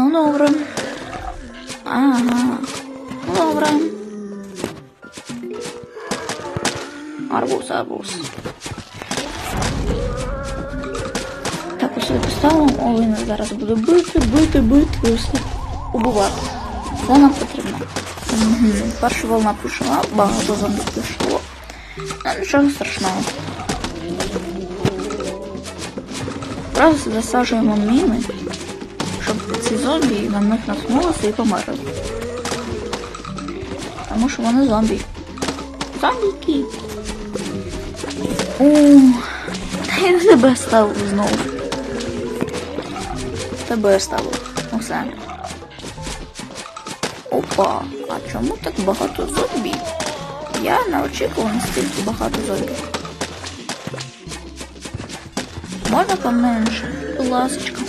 Ну добре. Ага. Ну добре. Арбуз, арбуз. Так, я поставимо. Ой, нас зараз буде бити, бити, бити, і так убивати. Це нам потрібно. Угу. Перша волна пішла, багато зомбі пішло. Ну, нічого страшного. Просто засаджуємо міни, ці зомбі на них наткнулися і померли. Тому що вони зомбі. Зомбіки. О, та я тебе ставив знову. Тебе ставив. Усе. Опа, а чому так багато зомбі? Я не очікував настільки багато зомбі. Можна поменше? Ласочка.